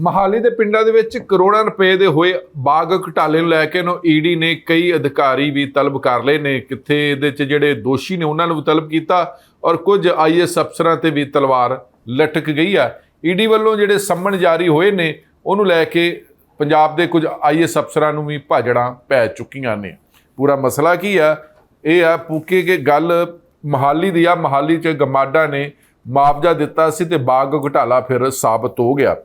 ਮਹਾਲੀ ਦੇ ਪਿੰਡਾਂ ਦੇ ਵਿੱਚ ਕਰੋੜਾਂ ਰੁਪਏ ਦੇ ਹੋਏ ਬਾਗ ਘਟਾਲੇ ਨੂੰ ਲੈ ਕੇ ਨੂੰ ਈਡੀ ਨੇ ਕਈ ਅਧਿਕਾਰੀ ਵੀ ਤਲਬ ਕਰ ਲਏ ਨੇ। ਕਿੱਥੇ ਇਹਦੇ 'ਚ ਜਿਹੜੇ ਦੋਸ਼ੀ ਨੇ ਉਹਨਾਂ ਨੂੰ ਵੀ ਤਲਬ ਕੀਤਾ ਔਰ ਕੁਝ ਆਈਐਸ ਅਫਸਰਾਂ ਤੇ ਵੀ ਤਲਵਾਰ ਲਟਕ ਗਈ ਆ। ਈਡੀ ਵੱਲੋਂ ਜਿਹੜੇ ਸੰਮਣ ਜਾਰੀ ਹੋਏ ਨੇ, ਉਹਨੂੰ ਲੈ ਕੇ ਪੰਜਾਬ ਦੇ ਕੁਝ ਆਈਐਸ ਅਫਸਰਾਂ ਨੂੰ ਵੀ ਭਾਜੜਾਂ ਪੈ ਚੁੱਕੀਆਂ ਨੇ। ਪੂਰਾ ਮਸਲਾ ਕੀ ਆ? ਇਹ ਆ ਪੂਕੇ ਕੇ ਗੱਲ ਮਹਾਲੀ ਦੀ ਆ। ਮਹਾਲੀ 'ਚ ਗਮਾਡਾ ਨੇ ਮੁਆਵਜ਼ਾ ਦਿੱਤਾ ਸੀ ਤੇ ਬਾਗ ਘਟਾਲਾ ਫਿਰ ਸਾਬਤ ਹੋ ਗਿਆ।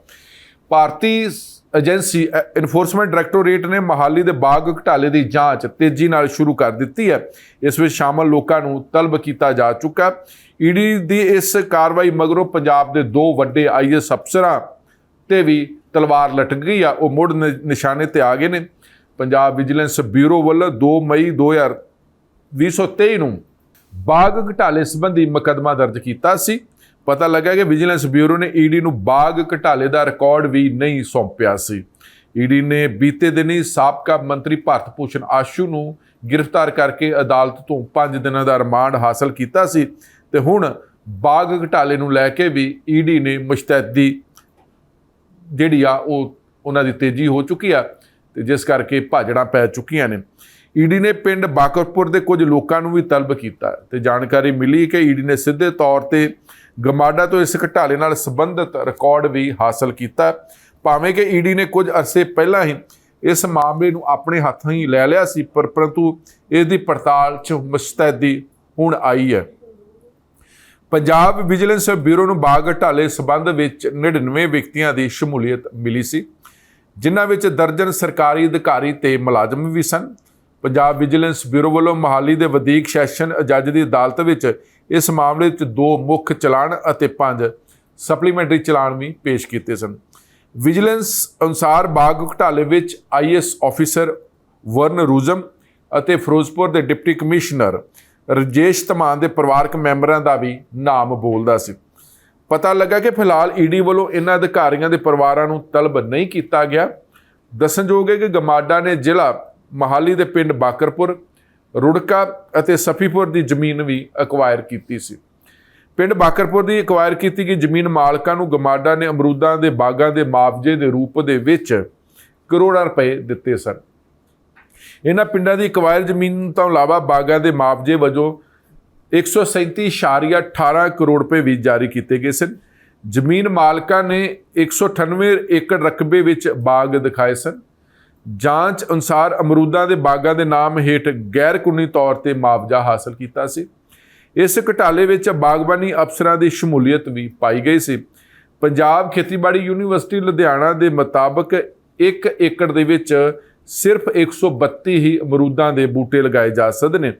ਭਾਰਤੀ ਏਜੰਸੀ ਇਨਫੋਰਸਮੈਂਟ ਡਾਇਰੈਕਟੋਰੇਟ ਨੇ ਮਹਾਲੀ ਦੇ ਬਾਗ ਘਟਾਲੇ ਦੀ ਜਾਂਚ ਤੇਜ਼ੀ ਨਾਲ ਸ਼ੁਰੂ ਕਰ ਦਿੱਤੀ ਹੈ। ਇਸ ਵਿੱਚ ਸ਼ਾਮਲ ਲੋਕਾਂ ਨੂੰ ਤਲਬ ਕੀਤਾ ਜਾ ਚੁੱਕਾ ਈਡੀ ਦੀ ਇਸ ਕਾਰਵਾਈ ਮਗਰੋਂ ਪੰਜਾਬ ਦੇ ਦੋ ਵੱਡੇ ਆਈਐਸ ਅਫਸਰਾਂ ਤੇ ਵੀ ਤਲਵਾਰ ਲਟਕ ਗਈ ਆ। ਉਹ ਮੁੜ ਨਿ- ਨਿਸ਼ਾਨੇ ਤੇ ਆ ਗਏ ਨੇ। ਪੰਜਾਬ ਵਿਜੀਲੈਂਸ ਬਿਊਰੋ ਵੱਲੋਂ 2 ਮਈ 2023 ਨੂੰ ਬਾਗ ਘਟਾਲੇ ਸੰਬੰਧੀ ਮੁਕੱਦਮਾ ਦਰਜ ਕੀਤਾ ਸੀ। ਪਤਾ ਲੱਗਾ ਕਿ ਵਿਜੀਲੈਂਸ ਬਿਊਰੋ ਨੇ ਈਡੀ ਨੂੰ ਬਾਗ ਘਟਾਲੇ ਦਾ ਰਿਕਾਰਡ ਵੀ ਨਹੀਂ ਸੌਂਪਿਆ ਸੀ। ਈਡੀ ਨੇ ਬੀਤੇ ਦਿਨੀ ਸਾਬਕਾ ਮੰਤਰੀ ਭਾਰਤ ਭੂਸ਼ਣ ਆਸ਼ੂ ਨੂੰ ਗ੍ਰਿਫਤਾਰ ਕਰਕੇ ਅਦਾਲਤ ਤੋਂ 5 ਦਿਨਾਂ ਦਾ ਰਿਮਾਂਡ ਹਾਸਲ ਕੀਤਾ ਸੀ ਤੇ ਹੁਣ ਬਾਗ ਘਟਾਲੇ ਨੂੰ ਲੈ ਕੇ ਵੀ ਈਡੀ ਨੇ ਮੁਸ਼ਤੈਦੀ ਜਿਹੜੀ ਆ ਉਹ ਉਹਨਾਂ ਦੀ ਤੇਜ਼ੀ ਹੋ ਚੁੱਕੀ ਆ ਤੇ ਜਿਸ ਕਰਕੇ ਭਾਜੜਾਂ ਪੈ ਚੁੱਕੀਆਂ ਨੇ। ਈਡੀ ਨੇ ਪਿੰਡ ਬਾਕਰਪੁਰ ਦੇ ਕੁਝ ਲੋਕਾਂ ਨੂੰ ਵੀ ਤਲਬ ਕੀਤਾ ਤੇ ਜਾਣਕਾਰੀ ਮਿਲੀ ਕਿ ਈਡੀ ਨੇ ਸਿੱਧੇ ਤੌਰ ਤੇ ਗਮਾਡਾ ਤੋਂ ਇਸ ਘਟਾਲੇ ਨਾਲ ਸੰਬੰਧਿਤ ਰਿਕਾਰਡ ਵੀ ਹਾਸਲ ਕੀਤਾ। ਭਾਵੇਂ ਕਿ ਈਡੀ ਨੇ ਕੁਝ ਅਰਸੇ ਪਹਿਲਾਂ ਹੀ ਇਸ ਮਾਮਲੇ ਨੂੰ ਆਪਣੇ ਹੱਥਾਂ ਹੀ ਲੈ ਲਿਆ ਸੀ, ਪਰ ਪਰੰਤੂ ਇਸ ਦੀ ਪੜਤਾਲ 'ਚ ਮੁਸਤੈਦੀ ਹੁਣ ਆਈ ਹੈ। ਪੰਜਾਬ ਵਿਜੀਲੈਂਸ ਬਿਊਰੋ ਨੂੰ ਬਾਗ ਘਟਾਲੇ ਸਬੰਧ ਵਿੱਚ 99 ਵਿਅਕਤੀਆਂ ਦੀ ਸ਼ਮੂਲੀਅਤ ਮਿਲੀ ਸੀ, ਜਿਨ੍ਹਾਂ ਵਿੱਚ ਦਰਜਨ ਸਰਕਾਰੀ ਅਧਿਕਾਰੀ ਤੇ ਮੁਲਾਜ਼ਮ ਵੀ ਸਨ। ਪੰਜਾਬ ਵਿਜੀਲੈਂਸ ਬਿਊਰੋ ਵੱਲੋਂ ਮਹਾਲੀ ਦੇ ਵਧੀਕ ਸੈਸ਼ਨ ਜੱਜ ਦੀ ਅਦਾਲਤ ਵਿੱਚ ਇਸ ਮਾਮਲੇ ਵਿੱਚ ਦੋ ਮੁੱਖ ਚਲਾਨ ਅਤੇ ਪੰਜ ਸਪਲੀਮੈਂਟਰੀ ਚਲਾਨ ਵੀ ਪੇਸ਼ ਕੀਤੇ ਸਨ। ਵਿਜੀਲੈਂਸ ਅਨੁਸਾਰ ਬਾਗ ਘਟਾਲੇ ਵਿੱਚ ਆਈਐਸ ਆਫੀਸਰ ਵਰਨ ਰੂਜ਼ਮ ਅਤੇ ਫਿਰੋਜ਼ਪੁਰ ਦੇ ਡਿਪਟੀ ਕਮਿਸ਼ਨਰ ਰਜੇਸ਼ ਧਮਾਨ ਦੇ ਪਰਿਵਾਰਕ ਮੈਂਬਰਾਂ ਦਾ ਵੀ ਨਾਮ ਬੋਲਦਾ ਸੀ। ਪਤਾ ਲੱਗਾ ਕਿ ਫਿਲਹਾਲ ਈਡੀ ਵੱਲੋਂ ਇਹਨਾਂ ਅਧਿਕਾਰੀਆਂ ਦੇ ਪਰਿਵਾਰਾਂ ਨੂੰ ਤਲਬ ਨਹੀਂ ਕੀਤਾ ਗਿਆ। ਦੱਸਣਯੋਗ ਹੈ ਕਿ ਗਮਾਡਾ ਨੇ ਜ਼ਿਲ੍ਹਾ ਮਹਾਲੀ ਦੇ ਪਿੰਡ ਬਾਕਰਪੁਰ, ਰੁੜਕਾ ਅਤੇ ਸਫੀਪੁਰ ਦੀ ਜ਼ਮੀਨ ਵੀ ਅਕਵਾਇਰ ਕੀਤੀ ਸੀ। ਪਿੰਡ ਬਾਕਰਪੁਰ ਦੀ ਅਕਵਾਇਰ ਕੀਤੀ ਗਈ ਜ਼ਮੀਨ ਮਾਲਕਾਂ ਨੂੰ ਗਮਾਡਾ ਨੇ ਅਮਰੂਦਾਂ ਦੇ ਬਾਗਾਂ ਦੇ ਮੁਆਵਜ਼ੇ ਦੇ ਰੂਪ ਦੇ ਵਿੱਚ ਕਰੋੜਾਂ ਰੁਪਏ ਦਿੱਤੇ ਸਨ। ਇਹਨਾਂ ਪਿੰਡਾਂ ਦੀ ਅਕਵਾਇਰ ਜ਼ਮੀਨ ਤੋਂ ਇਲਾਵਾ ਬਾਗਾਂ ਦੇ ਮੁਆਵਜ਼ੇ ਵਜੋਂ 137.18 ਕਰੋੜ ਰੁਪਏ ਵੀ ਜਾਰੀ ਕੀਤੇ ਗਏ ਸਨ। ਜ਼ਮੀਨ ਮਾਲਕਾਂ ਨੇ 198 ਏਕੜ ਰਕਬੇ ਵਿੱਚ ਬਾਗ ਦਿਖਾਏ ਸਨ। ਜਾਂਚ ਅਨੁਸਾਰ ਅਮਰੂਦਾਂ ਦੇ ਬਾਗਾਂ ਦੇ ਨਾਮ ਹੇਠ ਗੈਰ ਕਾਨੂੰਨੀ ਤੌਰ ਤੇ ਮੁਆਵਜ਼ਾ ਹਾਸਲ ਕੀਤਾ ਸੀ। ਇਸ ਘਟਾਲੇ ਵਿੱਚ ਬਾਗਬਾਨੀ ਅਫਸਰਾਂ ਦੀ ਸ਼ਮੂਲੀਅਤ ਵੀ ਪਾਈ ਗਈ ਸੀ। ਪੰਜਾਬ ਖੇਤੀਬਾੜੀ ਯੂਨੀਵਰਸਿਟੀ ਲੁਧਿਆਣਾ ਦੇ ਮੁਤਾਬਕ 1 ਏਕੜ ਦੇ ਵਿੱਚ ਸਿਰਫ 132 ਹੀ ਅਮਰੂਦਾਂ ਦੇ ਬੂਟੇ ਲਗਾਏ ਜਾ ਸਕਦੇ ਨੇ।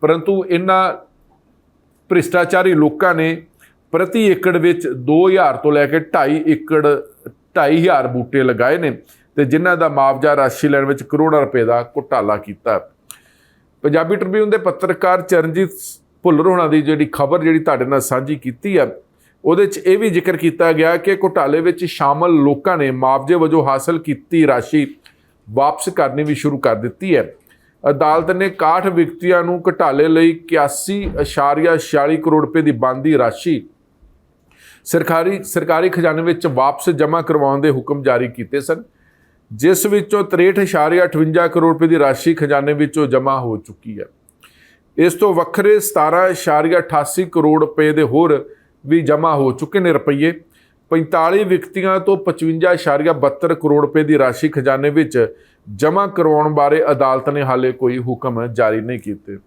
ਪਰੰਤੂ ਇਹਨਾਂ ਭ੍ਰਿਸ਼ਟਾਚਾਰੀ ਲੋਕਾਂ ਨੇ ਪ੍ਰਤੀ ਏਕੜ ਵਿੱਚ 2000 ਤੋਂ ਲੈ ਕੇ 2.5 ਏਕੜ 2500 ਬੂਟੇ ਲਗਾਏ ਨੇ। ਤੇ ਜਿਨ੍ਹਾਂ ਦਾ ਮੁਆਵਜ਼ਾ ਰਾਸ਼ੀ ਲੈਣ ਵਿੱਚ ਕਰੋੜਾਂ ਰੁਪਏ ਦਾ ਘੁਟਾਲਾ ਕੀਤਾ। ਪੰਜਾਬੀ ਟ੍ਰਿਬਿਊਨ ਦੇ ਪੱਤਰਕਾਰ ਚਰਨਜੀਤ ਭੁੱਲਰ ਹੋਣਾ ਦੀ ਜਿਹੜੀ ਖਬਰ ਜਿਹੜੀ ਤੁਹਾਡੇ ਨਾਲ ਸਾਂਝੀ ਕੀਤੀ ਆ, ਉਹਦੇ 'ਚ ਇਹ ਵੀ ਜ਼ਿਕਰ ਕੀਤਾ ਗਿਆ ਕਿ ਘੁਟਾਲੇ ਵਿੱਚ ਸ਼ਾਮਲ ਲੋਕਾਂ ਨੇ ਮੁਆਵਜ਼ੇ ਵਜੋਂ ਹਾਸਲ ਕੀਤੀ ਰਾਸ਼ੀ ਵਾਪਸ ਕਰਨੀ ਵੀ ਸ਼ੁਰੂ ਕਰ ਦਿੱਤੀ ਹੈ। ਅਦਾਲਤ ਨੇ 61 ਵਿਅਕਤੀਆਂ ਨੂੰ ਘਟਾਲੇ ਲਈ 81.46 ਕਰੋੜ ਰੁਪਏ ਦੀ ਬੰਦੀ ਰਾਸ਼ੀ ਸਰਕਾਰੀ ਸਰਕਾਰੀ ਖਜ਼ਾਨੇ ਵਿੱਚ ਵਾਪਸ ਜਮ੍ਹਾਂ ਕਰਵਾਉਣ ਦੇ ਹੁਕਮ ਜਾਰੀ ਕੀਤੇ ਸਨ। ਜਿਸ ਵਿੱਚੋਂ 63.58 ਕਰੋੜ ਰੁਪਏ ਦੀ ਰਾਸ਼ੀ ਖਜ਼ਾਨੇ ਵਿੱਚੋਂ ਜਮ੍ਹਾਂ ਹੋ ਚੁੱਕੀ ਹੈ। ਇਸ ਤੋਂ ਵੱਖਰੇ 17.88 ਕਰੋੜ ਰੁਪਏ ਦੇ ਹੋਰ ਵੀ ਜਮ੍ਹਾਂ ਹੋ ਚੁੱਕੇ ਨੇ ਰੁਪਏ 45 ਵਿਅਕਤੀਆਂ ਤੋਂ 55.72 ਕਰੋੜ ਰੁਪਏ ਦੀ ਰਾਸ਼ੀ ਖਜ਼ਾਨੇ ਵਿੱਚ ਜਮ੍ਹਾਂ ਕਰਵਾਉਣ ਬਾਰੇ ਅਦਾਲਤ ਨੇ ਹਾਲੇ ਕੋਈ ਹੁਕਮ ਜਾਰੀ ਨਹੀਂ ਕੀਤੇ।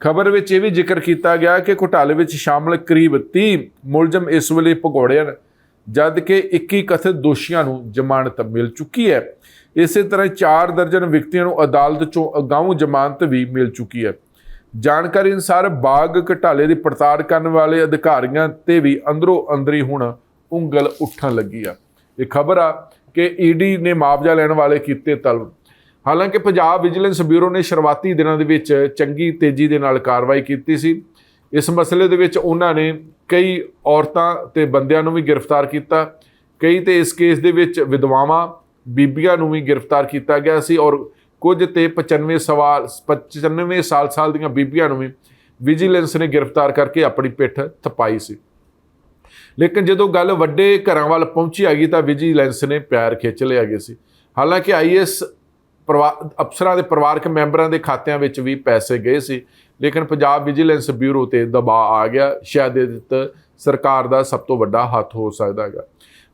ਖਬਰ ਵਿੱਚ ਇਹ ਵੀ ਜ਼ਿਕਰ ਕੀਤਾ ਗਿਆ ਕਿ ਘੁਟਾਲੇ ਵਿੱਚ ਸ਼ਾਮਲ ਕਰੀਬ 30 ਮੁਲਜ਼ਮ ਇਸ ਵੇਲੇ ਭਗੌੜੇ ਹਨ। ਜਦ ਕਿ 21 ਕਥਿਤ ਦੋਸ਼ੀਆਂ ਨੂੰ ਜ਼ਮਾਨਤ ਮਿਲ ਚੁੱਕੀ ਹੈ। ਇਸੇ ਤਰ੍ਹਾਂ 4 ਦਰਜਨ ਵਿਅਕਤੀਆਂ ਨੂੰ ਅਦਾਲਤ ਚੋਂ ਅਗਾਊਂ ਜ਼ਮਾਨਤ ਵੀ ਮਿਲ ਚੁੱਕੀ ਹੈ। ਜਾਣਕਾਰੀ ਅਨੁਸਾਰ ਬਾਗ ਘਟਾਲੇ ਦੀ ਪੜਤਾਲ ਕਰਨ ਵਾਲੇ ਅਧਿਕਾਰੀਆਂ ਤੇ ਵੀ ਅੰਦਰੋਂ ਅੰਦਰੀ ਹੁਣ ਉਂਗਲ ਉੱਠਣ ਲੱਗੀ ਆ। ਇਹ ਖਬਰ ਆ ਕਿ ਈਡੀ ਨੇ ਮੁਆਵਜ਼ਾ ਲੈਣ ਵਾਲੇ ਕੀਤੇ ਤਲਬ ਹਾਲਾਂਕਿ ਪੰਜਾਬ ਵਿਜੀਲੈਂਸ ਬਿਊਰੋ ਨੇ ਸ਼ੁਰੂਆਤੀ ਦਿਨਾਂ ਦੇ ਵਿੱਚ ਚੰਗੀ ਤੇਜ਼ੀ ਦੇ ਨਾਲ ਕਾਰਵਾਈ ਕੀਤੀ ਸੀ। ਇਸ ਮਸਲੇ ਦੇ ਵਿੱਚ ਉਹਨਾਂ ਨੇ ਕਈ ਔਰਤਾਂ ਤੇ ਬੰਦਿਆਂ ਨੂੰ ਵੀ ਗ੍ਰਿਫਤਾਰ ਕੀਤਾ। ਕਈ ਤੇ ਇਸ ਕੇਸ ਦੇ ਵਿੱਚ ਵਿਧਵਾਵਾਂ ਬੀਬੀਆਂ ਨੂੰ ਵੀ ਗ੍ਰਿਫਤਾਰ ਕੀਤਾ ਗਿਆ ਸੀ ਔਰ ਕੁਝ ਤੇ 95 ਸਵਾਲ 95 ਸਾਲ ਸਾਲ ਦੀਆਂ ਬੀਬੀਆਂ ਨੂੰ ਵੀ ਵਿਜੀਲੈਂਸ ਨੇ ਗ੍ਰਿਫਤਾਰ ਕਰਕੇ ਆਪਣੀ ਪਿੱਠ ਥਪਾਈ ਸੀ। ਲੇਕਿਨ ਜਦੋਂ ਗੱਲ ਵੱਡੇ ਘਰਾਂ ਵੱਲ ਪਹੁੰਚੀ ਆ ਗਈ ਤਾਂ ਵਿਜੀਲੈਂਸ ਨੇ ਪੈਰ ਖਿੱਚ ਲਿਆ ਗਏ ਸੀ। ਹਾਲਾਂਕਿ ਆਈਐਸ ਅਫਸਰਾਂ ਦੇ ਪਰਿਵਾਰਕ ਮੈਂਬਰਾਂ ਦੇ ਖਾਤਿਆਂ ਵਿੱਚ ਵੀ ਪੈਸੇ ਗਏ ਸੀ। ਲੇਕਿਨ ਪੰਜਾਬ ਵਿਜੀਲੈਂਸ ਬਿਊਰੋ ਤੇ ਦਬਾਅ ਆ ਗਿਆ। ਸ਼ਾਇਦ ਇਹ ਤੇ ਸਰਕਾਰ ਦਾ ਸਭ ਤੋਂ ਵੱਡਾ ਹੱਥ ਹੋ ਸਕਦਾ ਹੈਗਾ।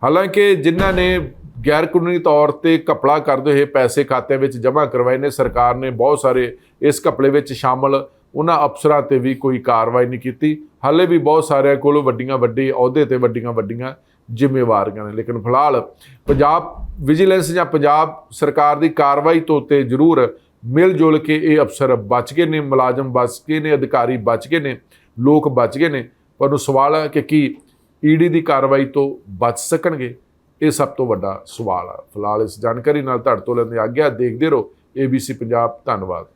ਹਾਲਾਂਕਿ ਜਿਨ੍ਹਾਂ ਨੇ ਗੈਰ ਕਾਨੂੰਨੀ ਤੌਰ ਤੇ ਘਪਲਾ ਕਰਦੇ ਹੋਏ ਪੈਸੇ ਖਾਤਿਆਂ ਵਿੱਚ ਜਮ੍ਹਾਂ ਕਰਵਾਏ ਨੇ, ਸਰਕਾਰ ਨੇ ਬਹੁਤ ਸਾਰੇ ਇਸ ਘਪਲੇ ਵਿੱਚ ਸ਼ਾਮਲ ਉਹਨਾਂ ਅਫਸਰਾਂ ਤੇ ਵੀ ਕੋਈ ਕਾਰਵਾਈ ਨਹੀਂ ਕੀਤੀ। ਹਾਲੇ ਵੀ ਬਹੁਤ ਸਾਰਿਆਂ ਕੋਲ ਵੱਡੀਆਂ ਵੱਡੇ ਅਹੁਦੇ ਤੇ ਵੱਡੀਆਂ ਵੱਡੀਆਂ ਜ਼ਿੰਮੇਵਾਰੀਆਂ ਨੇ। ਲੇਕਿਨ ਫਿਲਹਾਲ ਪੰਜਾਬ ਵਿਜੀਲੈਂਸ ਜਾਂ ਪੰਜਾਬ ਸਰਕਾਰ ਦੀ ਕਾਰਵਾਈ ਤੋਂ ਤੇ ਜ਼ਰੂਰ ਮਿਲ ਜੁਲ ਕੇ ਇਹ ਅਫਸਰ ਬਚ ਗਏ ਨੇ, ਮੁਲਾਜ਼ਮ ਬਚ ਗਏ ਨੇ, ਅਧਿਕਾਰੀ ਬਚ ਗਏ ਨੇ, ਲੋਕ ਬਚ ਗਏ ਨੇ, ਪਰ ਉਹ ਸਵਾਲ ਹੈ ਕਿ ਕੀ ਈਡੀ ਦੀ ਕਾਰਵਾਈ ਤੋਂ ਬਚ ਸਕਣਗੇ? ਇਹ ਸਭ ਤੋਂ ਵੱਡਾ ਸਵਾਲ ਹੈ ਫਿਲਹਾਲ ਇਸ ਜਾਣਕਾਰੀ ਨਾਲ ਤੁਹਾਡੇ ਤੋਂ ਲੈਂਦੇ ਆਗਿਆ ਦੇਖਦੇ ਰਹੋ। ABC ਪੰਜਾਬ ਧੰਨਵਾਦ।